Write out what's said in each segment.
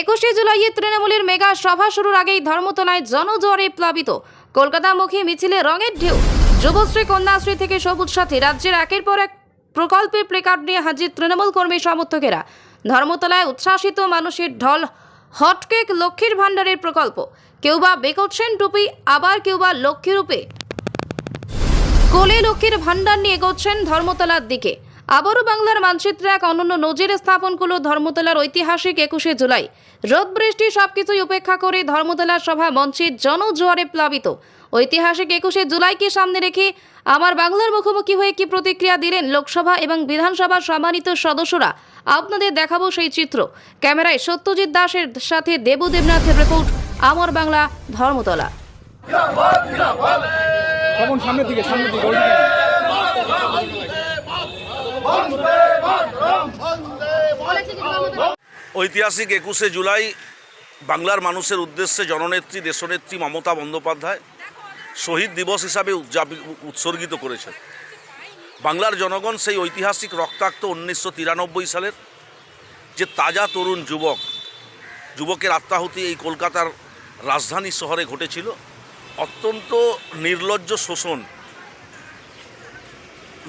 একুশে জুলাইয়ে তৃণমূলের মেগা সভা শুরুর আগেই ধর্মতলায় জনজোয়ারে প্লাবিত। কলকাতামুখী মিছিলে রঙের ঢেউ। যুবশ্রী, কন্যাশ্রী থেকে সবুজ সাথী। রাজ্যের একের পর এক প্রকল্পের প্লেকার্ড নিয়ে হাজির তৃণমূল কর্মী সমর্থকেরা। ধর্মতলায় উচ্ছ্বাসিত মানুষের ঢল, হটকেক লক্ষ্মীর ভাণ্ডারের প্রকল্প। কেউ বা বেকোচ্ছেন টুপি, আবার কেউ বা লক্ষ্মীরূপে কোলে লক্ষ্মীর ভাণ্ডার নিয়ে এগোচ্ছেন ধর্মতলার দিকে। আবারও বাংলার মানচিত্রে এক অনন্য নজির স্থাপন করল ধর্মতলার ঐতিহাসিক একুশে জুলাই। রোদ বৃষ্টি সবকিছুই উপেক্ষা করে ধর্মতলার সভা মঞ্চে জনজোয়ারে প্লাবিত। ঐতিহাসিক একুশে জুলাইকে সামনে রেখে আমার বাংলার মুখোমুখি হয়ে কি প্রতিক্রিয়া দিলেন লোকসভা এবং বিধানসভার সম্মানিত সদস্যরা? আপনাদের দেখাবো সেই চিত্র। ক্যামেরায় সত্যজিৎ দাসের সাথে দেবু দেবনাথের রিপোর্ট, আমার বাংলা, ধর্মতলা। সামনের দিকে সামনের দিকে। ঐতিহাসিক একুশে জুলাই বাংলার মানুষের উদ্দেশ্যে জননেত্রী, দেশনেত্রী মমতা বন্দ্যোপাধ্যায় শহীদ দিবস হিসাবে উৎসর্গিত করেছেন। বাংলার জনগণ সেই ঐতিহাসিক রক্তাক্ত উনিশশো তিরানব্বই সালের যে তাজা তরুণ যুবক, যুবকের আত্মাহুতি এই কলকাতার রাজধানী শহরে ঘটেছিল, অত্যন্ত নির্লজ্জ শোষণ,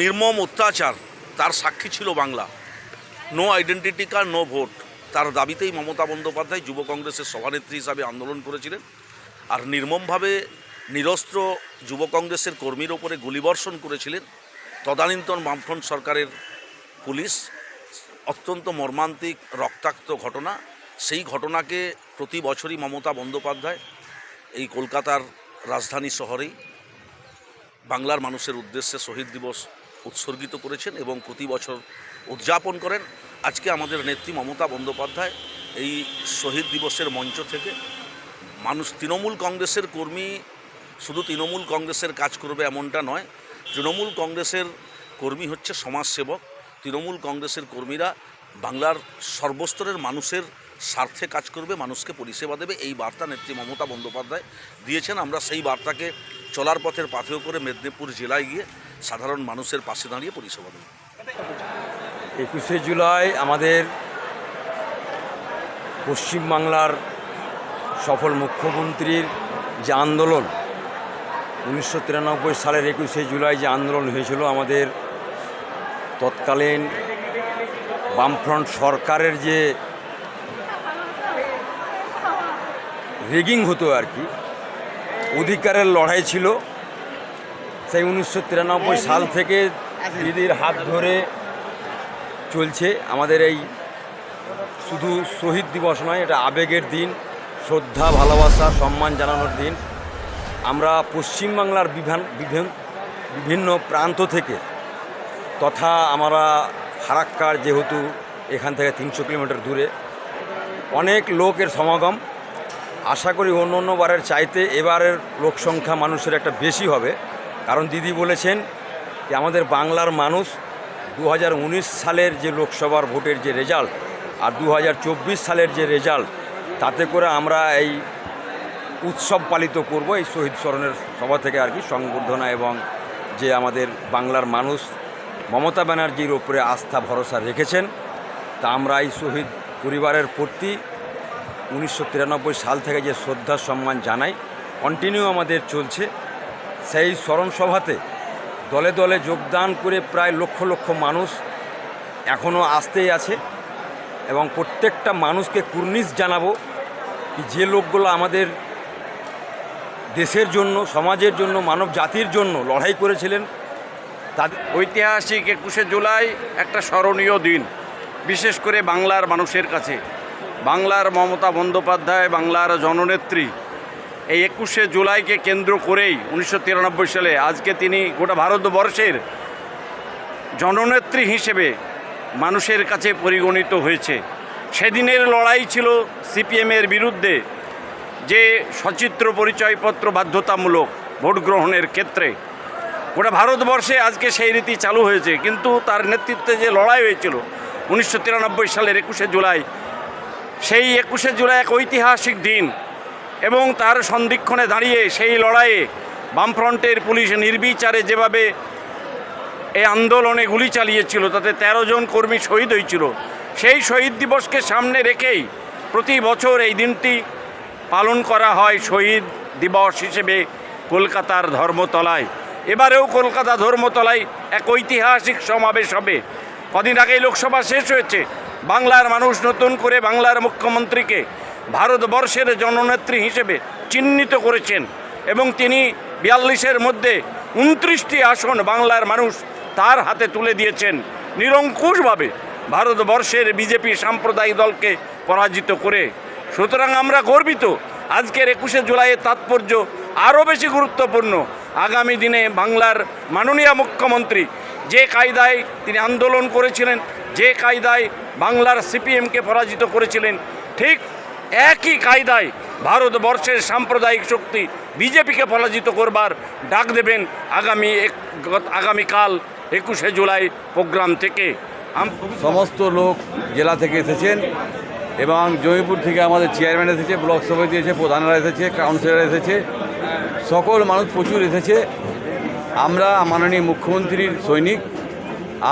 নির্মম অত্যাচার তার সাক্ষী ছিল Bangla. No identity card no vote তার দাবিতেই মমতা বন্দ্যোপাধ্যায় যুব কংগ্রেসের সভানেত্রী হিসাবে আন্দোলন করেছিলেন আর নির্মমভাবে নিরস্ত্র যুব কংগ্রেসের কর্মীর ওপরে গুলিবর্ষণ করেছিলেন তদানীন্তন বামফ্রন্ট সরকারের পুলিশ। অত্যন্ত মর্মান্তিক রক্তাক্ত ঘটনা। সেই ঘটনাকে প্রতি বছরই মমতা বন্দ্যোপাধ্যায় এই কলকাতার রাজধানী শহরেই বাংলার মানুষের উদ্দেশ্যে শহীদ দিবস উৎসর্গিত করেছেন এবং প্রতি বছর উদযাপন করেন। আজকে আমাদের নেত্রী মমতা বন্দ্যোপাধ্যায় এই শহীদ দিবসের মঞ্চ থেকে। মানুষ তৃণমূল কংগ্রেসের কর্মী, শুধু তৃণমূল কংগ্রেসের কাজ করবে এমনটা নয়। তৃণমূল কংগ্রেসের কর্মী হচ্ছে সমাজসেবক। তৃণমূল কংগ্রেসের কর্মীরা বাংলার সর্বস্তরের মানুষের স্বার্থে কাজ করবে, মানুষকে পরিষেবা দেবে। এই বার্তা নেত্রী মমতা বন্দ্যোপাধ্যায় দিয়েছেন। আমরা সেই বার্তাকে চলার পথের পাথেয় করে মেদিনীপুর জেলায় গিয়ে সাধারণ মানুষের পাশে দাঁড়িয়ে পরিষেবা দেব। একুশে জুলাই আমাদের পশ্চিমবাংলার সফল মুখ্যমন্ত্রীর যে আন্দোলন, উনিশশো তিরানব্বই সালের একুশে জুলাই যে আন্দোলন হয়েছিল আমাদের তৎকালীন বামফ্রন্ট সরকারের যে রেগিং হতো আর কি, অধিকারের লড়াই ছিল। সেই উনিশশো তিরানব্বই সাল থেকে দিদির হাত ধরে চলছে আমাদের এই শুধু শহীদ দিবস নয়, এটা আবেগের দিন, শ্রদ্ধা, ভালোবাসা, সম্মান জানানোর দিন। আমরা পশ্চিমবাংলার বিভান বিভিন- বিভিন্ন প্রান্ত থেকে তথা আমরা ফারাক্কার যেহেতু এখান থেকে তিনশো কিলোমিটার দূরে, অনেক লোকের সমাগম। আশা করি অন্য অন্য বারের চাইতে এবারের লোক সংখ্যা মানুষের একটা বেশি হবে। কারণ দিদি বলেছেন যে আমাদের বাংলার মানুষ দু হাজার উনিশ সালের যে লোকসভার ভোটের যে রেজাল্ট আর দু হাজার চব্বিশ সালের যে রেজাল্ট, তাতে করে আমরা এই উৎসব পালিত করব এই শহীদ স্মরণের সভা থেকে আর কি। সংবর্ধনা এবং যে আমাদের বাংলার মানুষ মমতা ব্যানার্জির ওপরে আস্থা, ভরসা রেখেছেন, তা আমরা এই শহীদ পরিবারের প্রতি উনিশশো তিরানব্বই সাল থেকে যে শ্রদ্ধা সম্মান জানাই কন্টিনিউ আমাদের চলছে। সেই স্মরণ সভাতে দলে দলে যোগদান করে প্রায় লক্ষ লক্ষ মানুষ এখনও আসতেই আছে এবং প্রত্যেকটা মানুষকে কুর্নিশ জানাব যে লোকগুলো আমাদের দেশের জন্য, সমাজের জন্য, মানব জাতির জন্য লড়াই করেছিলেন, তাদের ঐতিহাসিক একুশে জুলাই একটা স্মরণীয় দিন, বিশেষ করে বাংলার মানুষের কাছে। বাংলার মমতা বন্দ্যোপাধ্যায়, বাংলার জননেত্রী এই একুশে জুলাইকে কেন্দ্র করেই উনিশশো তিরানব্বই সালে আজকে তিনি গোটা ভারতবর্ষের জননেত্রী হিসেবে মানুষের কাছে পরিগণিত হয়েছে। সেদিনের লড়াই ছিল সিপিএমের বিরুদ্ধে যে সচিত্র পরিচয়পত্র বাধ্যতামূলক ভোট গ্রহণের ক্ষেত্রে। গোটা ভারতবর্ষে আজকে সেই রীতি চালু হয়েছে, কিন্তু তার নেতৃত্বে যে লড়াই হয়েছিল উনিশশো তিরানব্বই সালের একুশে জুলাই, সেই একুশে জুলাই এক ঐতিহাসিক দিন এবং তার সন্ধিক্ষণে দাঁড়িয়ে সেই লড়াইয়ে বামফ্রন্টের পুলিশ নির্বিচারে যেভাবে এই আন্দোলনে গুলি চালিয়েছিল, তাতে ১৩ জন কর্মী শহীদ হয়েছিল, সেই শহীদ দিবসকে সামনে রেখেই প্রতি বছর এই দিনটি পালন করা হয় শহীদ দিবস হিসেবে কলকাতার ধর্মতলায়। এবারেও কলকাতা ধর্মতলায় এক ঐতিহাসিক সমাবেশ হবে। কদিন আগেই লোকসভা শেষ হয়েছে। বাংলার মানুষ নতুন করে বাংলার মুখ্যমন্ত্রীকে ভারতবর্ষের জননেত্রী হিসেবে চিহ্নিত করেছেন এবং তিনি বিয়াল্লিশের মধ্যে উনত্রিশটি আসন বাংলার মানুষ তার হাতে তুলে দিয়েছেন। নিরঙ্কুশভাবে ভারতবর্ষের বিজেপি সাম্প্রদায়িক দলকে পরাজিত করে। সুতরাং আমরা গর্বিত আজকের একুশে জুলাইয়ের তাৎপর্য আরও বেশি গুরুত্বপূর্ণ। আগামী দিনে বাংলার মাননীয় মুখ্যমন্ত্রী যে কায়দায় তিনি আন্দোলন করেছিলেন, যে কায়দায় বাংলার সিপিএমকে পরাজিত করেছিলেন, ঠিক একই কায়দায় ভারতবর্ষের সাম্প্রদায়িক শক্তি বিজেপিকে পরাজিত করবার ডাক দেবেন আগামী আগামীকাল একুশে জুলাই প্রোগ্রাম থেকে। সমস্ত লোক জেলা থেকে এসেছেন এবং জমিপুর থেকে আমাদের চেয়ারম্যান এসেছে, ব্লক সভাপতি এসেছে প্রধানরা এসেছে, কাউন্সিলর এসেছে, সকল মানুষ প্রচুর এসেছে। আমরা মাননীয় মুখ্যমন্ত্রীর সৈনিক,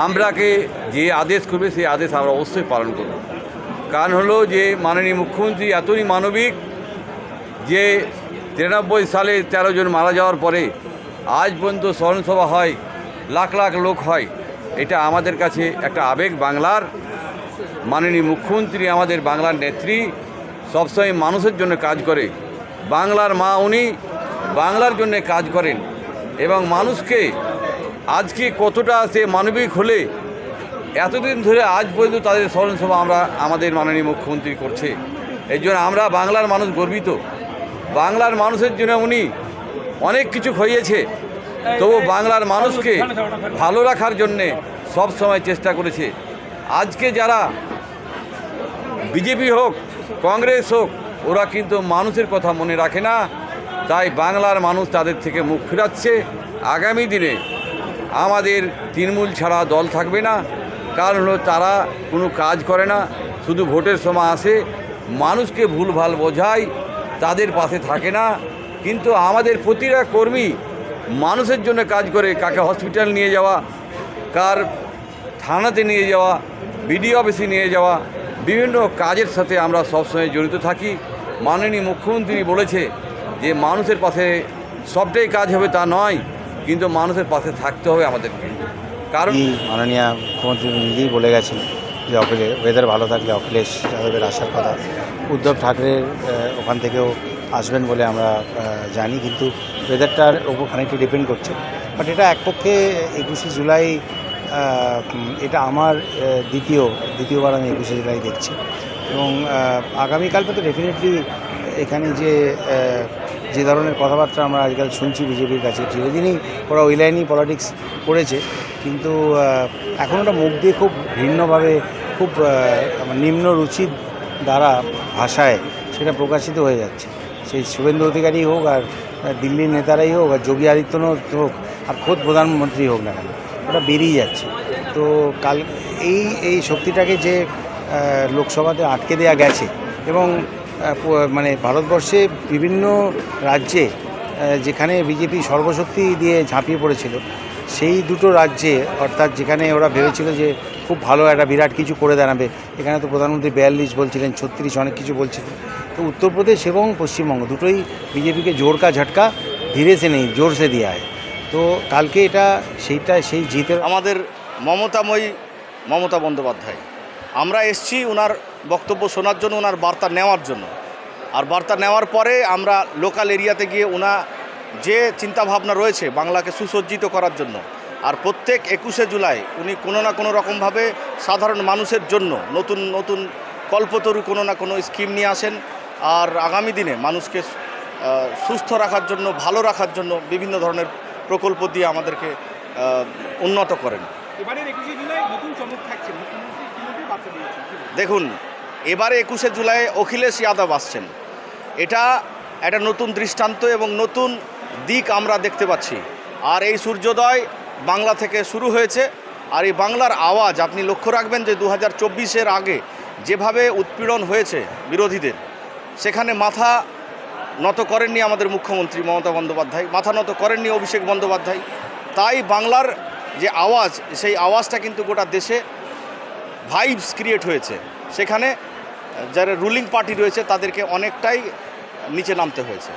আমরাকে যে আদেশ করবে সেই আদেশ আমরা অবশ্যই পালন করব। কারণ হলো যে মাননীয় মুখ্যমন্ত্রী এতই মানবিক যে তিরানব্বই সালে তেরো জন মারা যাওয়ার পরে আজ পর্যন্ত স্মরণসভা হয়, লাখ লাখ লোক হয়। এটা আমাদের কাছে একটা আবেগ বাংলার। মাননীয় মুখ্যমন্ত্রী আমাদের বাংলার নেত্রী, সবসময় মানুষের জন্য কাজ করে। বাংলার মা উনি বাংলার জন্য কাজ করেন এবং মানুষকে আজকে কতটা সে মানবিক হলে এতদিন ধরে আজ পর্যন্ত তাদের স্মরণসভা আমরা আমাদের মাননীয় মুখ্যমন্ত্রী করছে। এই জন্য আমরা বাংলার মানুষ গর্বিত। বাংলার মানুষের জন্য উনি অনেক কিছু খইয়েছে তবু বাংলার মানুষকে ভালো রাখার জন্যে সব সময় চেষ্টা করেছে। আজকে যারা বিজেপি হোক, কংগ্রেস হোক, ওরা কিন্তু মানুষের কথা মনে রাখে না। তাই বাংলার মানুষ তাদের থেকে মুখ ফিরাচ্ছে। আগামী দিনে আমাদের তৃণমূল ছাড়া দল থাকবে না। কারণ হলো তারা কোনো কাজ করে না, শুধু ভোটের সময় আসে। মানুষকে ভুলভাল বোঝায়, তাদের পাশে থাকে না। কিন্তু আমাদের প্রতিটা কর্মী মানুষের জন্য কাজ করে, কাকে হসপিটাল নিয়ে যাওয়া, কার থানাতে নিয়ে যাওয়া, বিডিও অফিসে নিয়ে যাওয়া, বিভিন্ন কাজের সাথে আমরা সবসময় জড়িত থাকি। মাননীয় মুখ্যমন্ত্রী বলেছে যে, মানুষের পাশে সবটাই কাজ হবে তা নয়, কিন্তু মানুষের পাশে থাকতে হবে আমাদেরকে। কারণ মাননীয় মুখ্যমন্ত্রী নিজেই বলে গেছেন যে অখিলে ওয়েদার ভালো থাকলে অখিলেশ যাদবের আসার কথা। উদ্ধব ঠাকরের ওখান থেকেও আসবেন বলে আমরা জানি, কিন্তু ওয়েদারটার ওপর খানিকটা ডিপেন্ড করছে। বাট এটা এক পক্ষে একুশে জুলাই এটা আমার দ্বিতীয়, দ্বিতীয়বার আমি একুশে জুলাই দেখছি। এবং আগামীকাল তো ডেফিনেটলি এখানে যে যে ধরনের কথাবার্তা আমরা আজকাল শুনছি বিজেপির কাছে চিরদিনই ওরা ওই লাইনই পলিটিক্স করেছে। কিন্তু এখন ওটা মুখ দিয়ে খুব ভিন্নভাবে, খুব নিম্ন রুচির দ্বারা ভাষায় সেটা প্রকাশিত হয়ে যাচ্ছে। সেই শুভেন্দু অধিকারী হোক আর দিল্লির নেতারাই হোক আর যোগী আদিত্যনাথ হোক আর খোদ প্রধানমন্ত্রী হোক না কেন, ওটা বেরিয়ে যাচ্ছে। তো কাল, এই এই শক্তিটাকে যে লোকসভাতে আটকে দেওয়া গেছে এবং মানে ভারতবর্ষে বিভিন্ন রাজ্যে যেখানে বিজেপি সর্বশক্তি দিয়ে ঝাঁপিয়ে পড়েছিল সেই দুটো রাজ্যে, অর্থাৎ যেখানে ওরা ভেবেছিল যে খুব ভালো একটা বিরাট কিছু করে দাঁড়াবে, এখানে তো প্রধানমন্ত্রী বিয়াল্লিশ বলছিলেন, ছত্রিশ অনেক কিছু বলছিলেন। তো উত্তরপ্রদেশ এবং পশ্চিমবঙ্গ দুটোই বিজেপিকে জোরকা ঝটকা ধীরে সে নেই জোর সে দেওয়া হয় তো কালকে এটা, সেইটা, সেই জিতের আমাদের মমতাময়ী মমতা বন্দ্যোপাধ্যায়। আমরা এসছি ওনার বক্তব্য শোনার জন্য ওনার বার্তা নেওয়ার জন্য। আর বার্তা নেওয়ার পরে আমরা লোকাল এরিয়াতে গিয়ে ওনা যে চিন্তাভাবনা রয়েছে বাংলাকে সুসজ্জিত করার জন্য আর প্রত্যেক একুশে জুলাই উনি কোনো না কোনো রকমভাবে সাধারণ মানুষের জন্য নতুন নতুন কল্পতরু কোনো না কোনো স্কিম নিয়ে আসেন আর আগামী দিনে মানুষকে সুস্থ রাখার জন্য ভালো রাখার জন্য বিভিন্ন ধরনের প্রকল্প দিয়ে আমাদেরকে উন্নত করেন? দেখুন এবারে একুশে জুলাই অখিলেশ যাদব আসছেন। এটা একটা নতুন দৃষ্টান্ত এবং নতুন দিক আমরা দেখতে পাচ্ছি। আর এই সূর্যোদয় বাংলা থেকে শুরু হয়েছে। আর এই বাংলার আওয়াজ, আপনি লক্ষ্য রাখবেন যে দু হাজার আগে যেভাবে উৎপীড়ন হয়েছে বিরোধীদের, সেখানে মাথা নত করেননি আমাদের মুখ্যমন্ত্রী মমতা বন্দ্যোপাধ্যায়, মাথা নত করেননি অভিষেক বন্দ্যোপাধ্যায়। তাই বাংলার যে আওয়াজ, সেই আওয়াজটা কিন্তু গোটা দেশে ভাইবস ক্রিয়েট হয়েছে। সেখানে যারা রুলিং পার্টি রয়েছে, তাদেরকে অনেকটাই নিচে নামতে হয়েছে।